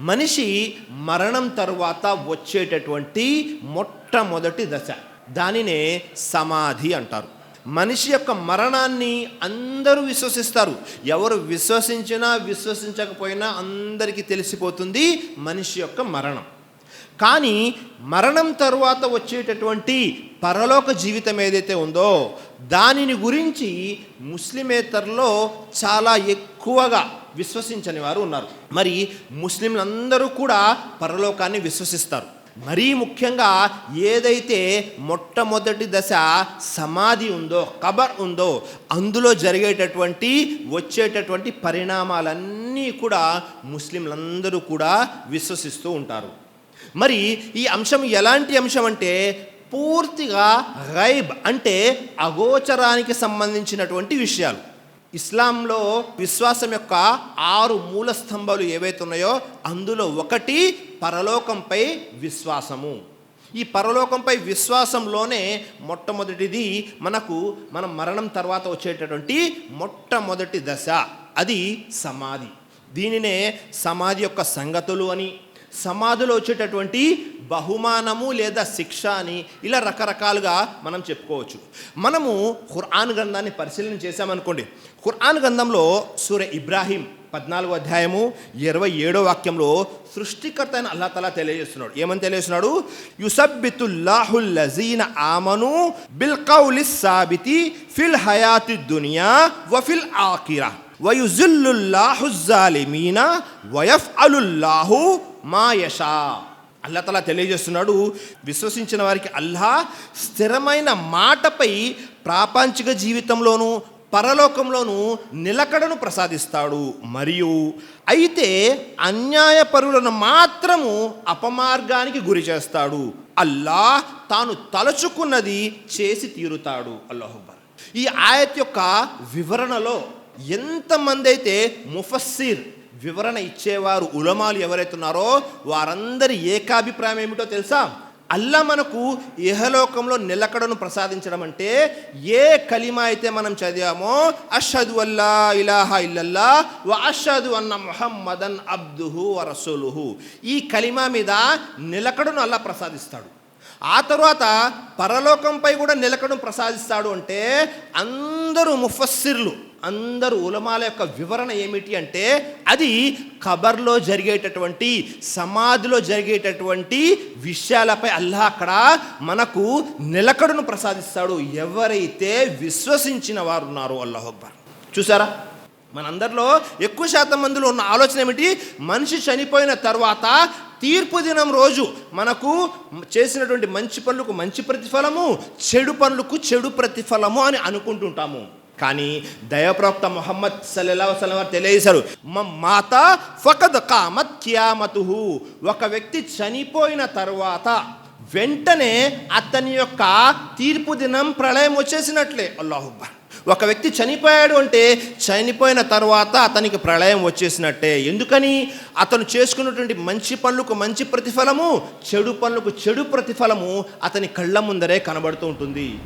మనిషి మరణం తరువాత వచ్చేటటువంటి మొట్టమొదటి దశ. దానినే సమాధి అంటారు. మనిషి యొక్క మరణాన్ని అందరూ విశ్వసిస్తారు. ఎవరు విశ్వసించినా విశ్వసించకపోయినా అందరికీ తెలిసిపోతుంది మనిషి యొక్క మరణం. కానీ మరణం తరువాత వచ్చేటటువంటి పరలోక జీవితం ఏదైతే ఉందో దానిని గురించి ముస్లిమేతర్లో చాలా ఎక్కువగా విశ్వసించని వారు ఉన్నారు. మరి ముస్లింలందరూ కూడా పరలోకాన్ని విశ్వసిస్తారు. మరీ ముఖ్యంగా ఏదైతే మొట్టమొదటి దశ సమాధి ఉందో కబర్ ఉందో అందులో జరిగేటటువంటి వచ్చేటటువంటి పరిణామాలన్నీ కూడా ముస్లింలందరూ కూడా విశ్వసిస్తూ ఉంటారు. మరి ఈ అంశం ఎలాంటి అంశం అంటే పూర్తిగా గైబ్ అంటే అగోచరానికి సంబంధించినటువంటి విషయాలు. ఇస్లాంలో విశ్వాసం యొక్క ఆరు మూల స్తంభాలు ఏవైతే ఉన్నాయో అందులో ఒకటి పరలోకంపై విశ్వాసము. ఈ పరలోకంపై విశ్వాసంలోనే మొట్టమొదటిది మనకు మన మరణం తర్వాత వచ్చేటటువంటి మొట్టమొదటి దశ అది సమాధి. దీనినే సమాధి యొక్క సంగతులు అని సమాధిలో వచ్చేటటువంటి బహుమానము లేదా శిక్ష అని ఇలా రకరకాలుగా మనం చెప్పుకోవచ్చు. మనము ఖుర్ఆన్ గ్రంథాన్ని పరిశీలన చేశామనుకోండి. ఖుర్ఆన్ గ్రంథంలో సూర్య ఇబ్రాహీం పద్నాలుగో అధ్యాయము ఇరవై ఏడో వాక్యంలో సృష్టికర్త అయిన అల్లా తలా తెలియజేస్తున్నాడు. ఏమని తెలియజేస్తున్నాడు? యుసబ్బితుల్లాహుల్ లజీన ఆమను బిల్ కౌలి సాబితి ఫిల్ హయాతి దునియా వఫిల్ ఆకిరా వయుజుల్లుల్లాహుజాలిమీన వయఫ్ అలుల్లాహు మా యషా. అల్లా తలా తెలియజేస్తున్నాడు విశ్వసించిన వారికి అల్లా స్థిరమైన మాటపై ప్రాపంచిక జీవితంలోనూ పరలోకంలోనూ నిలకడను ప్రసాదిస్తాడు. మరియు అయితే అన్యాయపరులను మాత్రము అపమార్గానికి గురి చేస్తాడు. అల్లా తాను తలచుకున్నది చేసి తీరుతాడు. అల్లాహుబర్ ఈ ఆయత్ యొక్క వివరణలో ఎంతమంది అయితే ముఫస్సిర్ వివరణ ఇచ్చేవారు ఉలమాలు ఎవరైతే ఉన్నారో వారందరి ఏకాభిప్రాయం ఏమిటో తెలుసా? అల్లా మనకు ఇహలోకంలో నిలకడను ప్రసాదించడం అంటే ఏ కలిమా అయితే మనం చదివామో అషదు అల్లా ఇలాహా ఇల్లల్లా వ అషదు అన్న మొహమ్మదన్ అబ్దుహు వరసులుహు ఈ కలిమా మీద నిలకడను అల్లా ప్రసాదిస్తాడు. ఆ తర్వాత పరలోకంపై కూడా నిలకడను ప్రసాదిస్తాడు అంటే అందరూ ముఫస్సిర్లు. అందరూ ఉలమాల యొక్క వివరణ ఏమిటి అంటే అది ఖబర్లో జరిగేటటువంటి సమాధిలో జరిగేటటువంటి విషయాలపై అల్లాహ్ అక్కడ మనకు నిలకడను ప్రసాదిస్తాడు. ఎవరైతే విశ్వసించిన వారు ఉన్నారో అల్లాహ్ అక్బర్. చూసారా మనందరిలో ఎక్కువ శాతం మందిలో ఉన్న ఆలోచన ఏమిటి? మనిషి చనిపోయిన తర్వాత తీర్పు దినం రోజు మనకు చేసినటువంటి మంచి పనులకు మంచి ప్రతిఫలము చెడు పనులకు చెడు ప్రతిఫలము అని అనుకుంటుంటాము. కానీ దయప్రవక్త మొహమ్మద్ సల్లల్లా వసలం వారు తెలియజేశారు. "మ మాత ఫకద్ కామత్ కియామతుహు. ఒక వ్యక్తి చనిపోయిన తర్వాత వెంటనే అతని యొక్క తీర్పు దినం ప్రళయం వచ్చేసినట్లే. అల్లాహుబ్బా ఒక వ్యక్తి చనిపోయాడు అంటే చనిపోయిన తర్వాత అతనికి ప్రళయం వచ్చేసినట్టే. ఎందుకని? అతను చేసుకున్నటువంటి మంచి పనులకు మంచి ప్రతిఫలము చెడు పనులకు చెడు ప్రతిఫలము అతని కళ్ళ ముందరే కనబడుతూ ఉంటుంది.